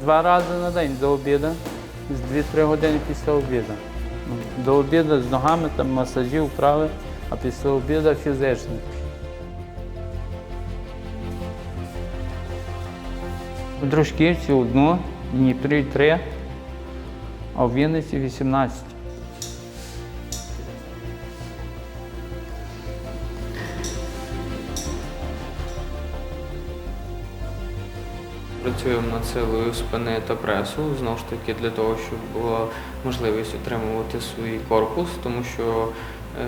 Два рази на день до обіду, з 2-3 години після обіду. До обіду з ногами там масажі, вправи, а після обіду фізичний. У Дружківці одну, в Дніпрі три, а в Вінниці 18. Працюємо над силою спини та пресу, знову ж таки, для того, щоб була можливість отримувати свій корпус, тому що е,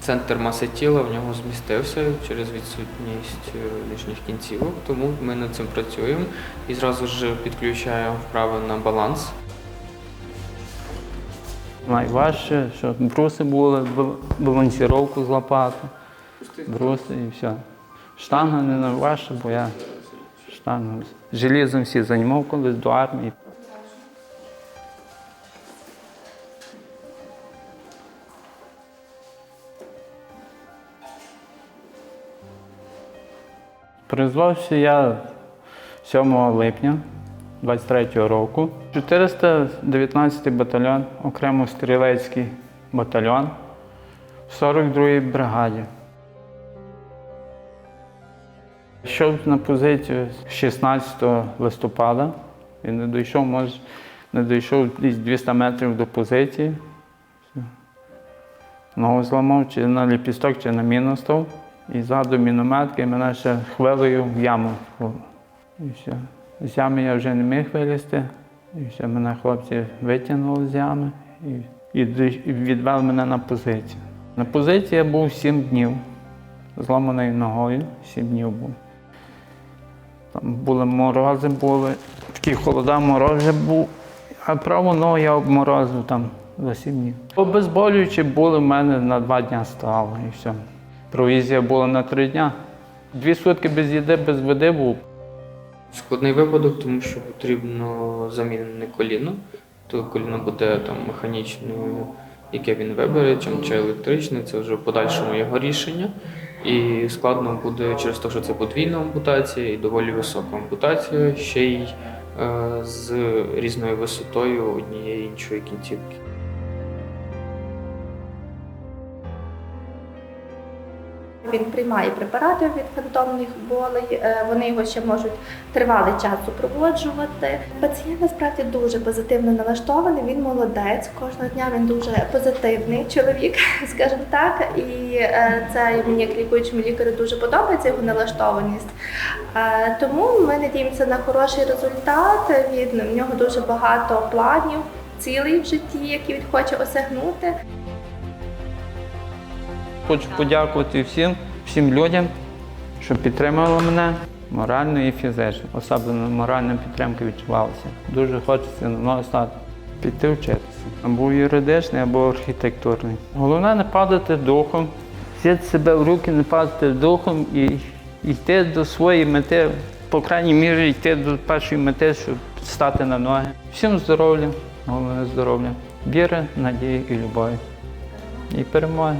центр маси тіла в нього змістився через відсутність е, нижніх кінцівок, тому ми над цим працюємо і зразу ж підключаємо вправи на баланс. Найважче, що бруси були, бал- балансіровку злопати, бруси і все. Штанга не найважча, бо я штангу желізом всі займав колись до армії. Призвався я 7 липня 23-го року. 419 й батальйон, окремо стрілецький батальйон в 42-й бригаді. Йшов на позицію 16 листопада і не дійшов, може, не дійшов десь 200 метрів до позиції. Ногу зламав чи на ліпісток, чи на міну став. І ззаду мінометки, мене ще хвилею в яму. І все. З ями я вже не міг вилізти. І все, мене хлопці витягнули з ями і, і, відвели мене на позицію. На позиції я був 7 днів, зламаною ногою, 7 днів був. Там були морози, були, такі холода, мороз вже був, а праву ногу я обморозив там за 7 днів. Обезболюючі були в мене на 2 дні стало і все. Провізія була на 3 дні. Дві сутки без їди, без води був. Складний випадок, тому що потрібно замінене коліно. То коліно буде там механічною, яке він вибере, чим чи електричне, це вже в подальшому його рішення. І складно буде через те, що це подвійна ампутація і доволі висока ампутація, ще й е, з різною висотою однієї іншої кінцівки. Він приймає препарати від фантомних болей, е, вони його ще можуть тривалий час супроводжувати. Пацієнт насправді дуже позитивно налаштований. Він молодець. Кожного дня він дуже позитивний чоловік, скажімо так. І е, це мені як лікуючому лікарю дуже подобається його налаштованість. Е, Тому ми надіємося на хороший результат. Він в нього дуже багато планів, цілей в житті, які він хоче осягнути. Хочу подякувати всім, всім людям, що підтримали мене морально і фізично. Особливо моральна підтримка відчувалася. Дуже хочеться ноги стати, піти вчитися. Або юридичний, або архітектурний. Головне не падати духом, взяти себе в руки, не падати духом і йти до своєї мети, по крайній мірі йти до першої мети, щоб стати на ноги. Всім здоров'я, головне здоров'я, віри, надії і любові. І перемоги.